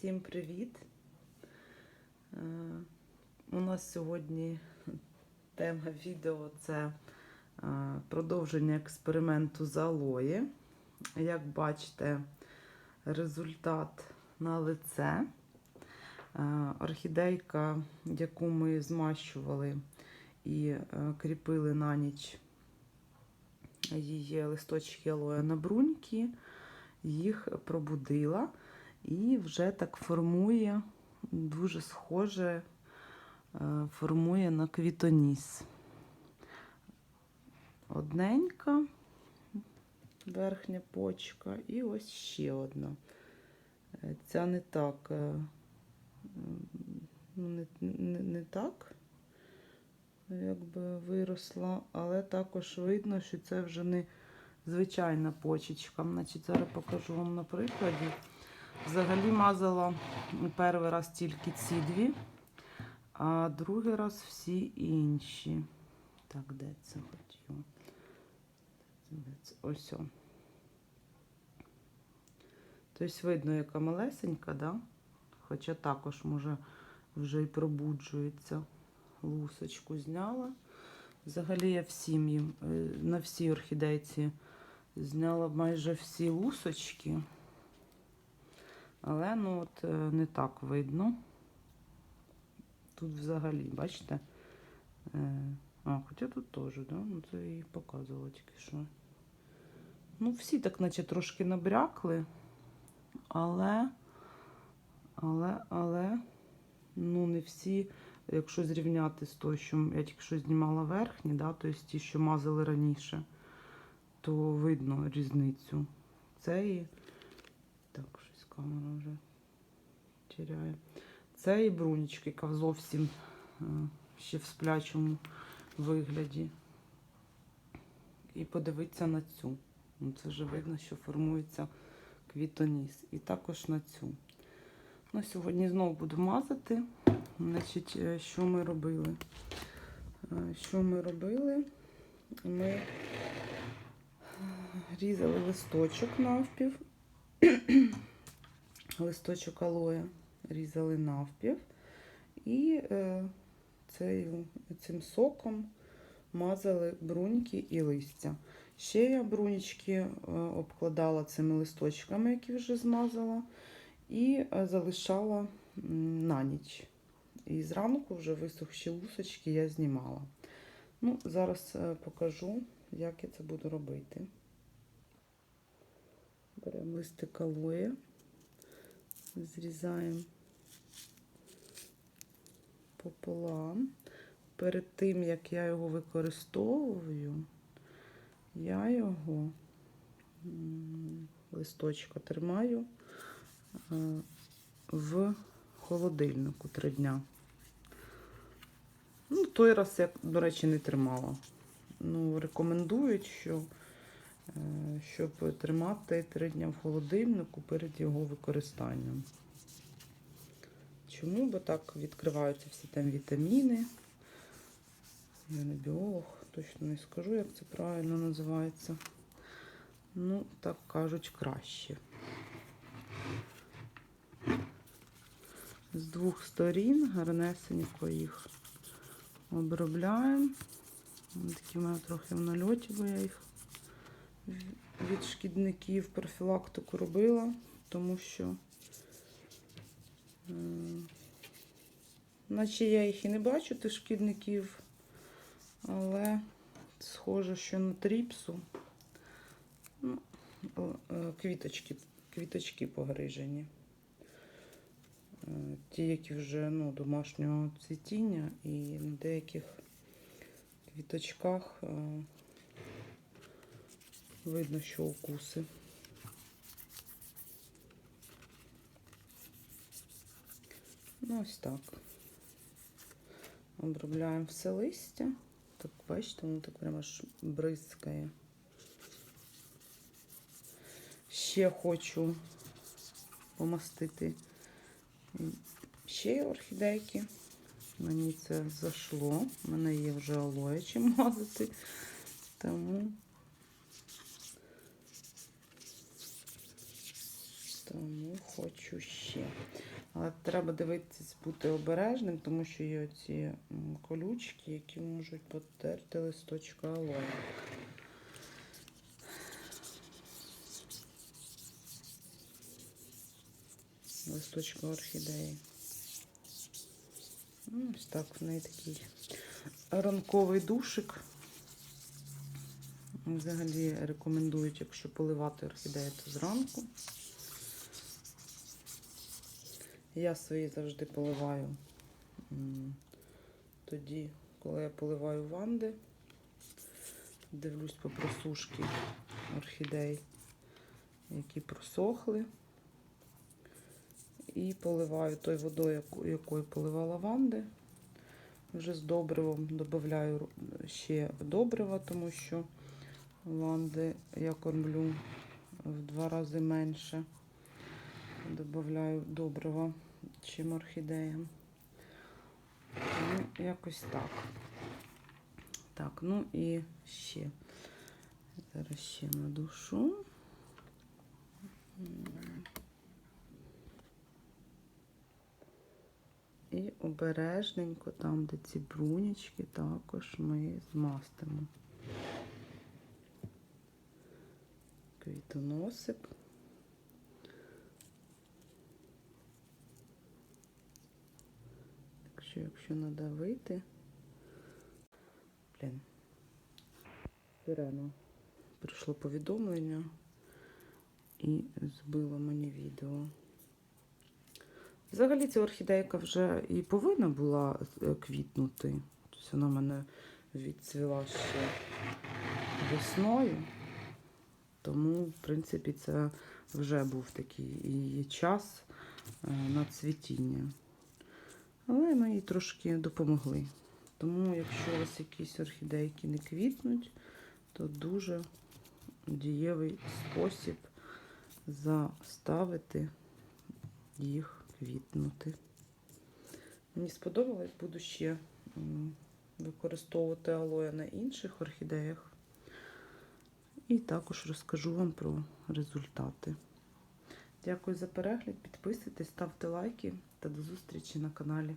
Всім привіт! Е, У нас сьогодні тема відео це е, продовження експерименту з алої. Як бачите, результат на лице. Е, Орхідейка, яку ми змащували і кріпили на ніч її листочки алоя на бруньки, їх пробудила. І вже так формує, дуже схоже, е, формує на квітоніс. Одненька верхня почка і ось ще одна. Е, Ця не так, е, ну, не, не, не так, якби виросла, але також видно, що це вже не звичайна почечка. Значить, зараз покажу вам на прикладі. Взагалі мазала перший раз тільки ці дві, а другий раз всі інші. Так, де це це? Ось. о. Тобто видно, яка малесенька, да? хоча також, може, вже й пробуджується. Лусочку зняла. Взагалі я всім їм, е, на всій орхідейці зняла майже всі лусочки. Але ну от е, не так видно. Тут взагалі, бачите? Е, А, хоча тут теж, да? Ну, це їй показувала тільки що. Ну, всі так, наче трошки набрякли, але, але, але, ну, не всі, якщо зрівняти з того, що я тільки що знімала верхні, да, тобто ті, що мазали раніше, то видно різницю. Цієї. Так, щось камера вже тіряє. Це і брунічки, яка зовсім е, ще в сплячому вигляді. І подивитися на цю. Ну, Це вже видно, що формується квітоніс. І також на цю. Ну, Сьогодні знову буду мазати. Значить, е, що ми робили? Е, Що ми робили? Ми різали листочок навпів листочок алоя різали навпів і е, цею, цим соком мазали бруньки і листя. Ще я брунічки е, обкладала цими листочками, які вже змазала, і е, залишала на ніч. І зранку вже висохші лусочки я знімала. Ну, Зараз покажу, як я це буду робити. Беремо листик алоє зрізаємо пополам. Перед тим, як я його використовую, я його листочка тримаю е, в холодильнику три дня. Ну, той раз я, до речі, не тримала. Ну, рекомендують, що щоб тримати три дні в холодильнику перед його використанням. Чому? Бо так відкриваються всі там вітаміни. Я не біолог, точно не скажу, як це правильно називається. Ну, так кажуть, краще. З двох сторін гарнесенько їх обробляємо. Вони такі в мене трохи в нальоті, бо я їх від шкідників профілактику робила, тому що, е, наче я їх і не бачу, тих шкідників, але схоже, що на тріпсу ну, е, квіточки, квіточки погрижені. Е, Ті, які вже ну, домашнього цвітіння, і на деяких квіточках видно, що укуси. Ну, ось так. Обробляємо все листя. Так, бачите, воно так прямо аж бризкає. Ще хочу помастити ще орхідейки. Мені це зайшло. У мене є вже алоє чим мазати. Тому Тому хочу ще. Але треба дивитись, бути обережним, тому що є оці колючки, які можуть потерти листочка алоє. Листочка орхідеї. Ну, Ось так, в неї такий ранковий душик. Взагалі рекомендують, якщо поливати орхідею, то зранку. Я свої завжди поливаю тоді, коли я поливаю ванди. Дивлюсь по просушки орхідей, які просохли. І поливаю той водою, якою поливала ванди. Вже з добривом додаю ще добрива, тому що ланди я кормлю в два рази менше. Додаю добрива, чим орхідеям. Ну, якось так. Так, ну і ще. Зараз ще надушу. М. І обережненько, там, де ці брунічки, також ми змастимо. Квітоносик. Так що, якщо надавити, блін, сирена. Прийшло повідомлення і збило мені відео. Взагалі ця орхідейка вже і повинна була е, квітнути. Тобто вона мене відцвіла ще весною. Тому, в принципі, це вже був такий її час е, на цвітіння. Але ми їй трошки допомогли. Тому, якщо у вас якісь орхідейки не квітнуть, то дуже дієвий спосіб заставити їх квітнути. Мені сподобалось, буду ще використовувати алоє на інших орхідеях. І також розкажу вам про результати. Дякую за перегляд, підписуйтесь, ставте лайки та до зустрічі на каналі.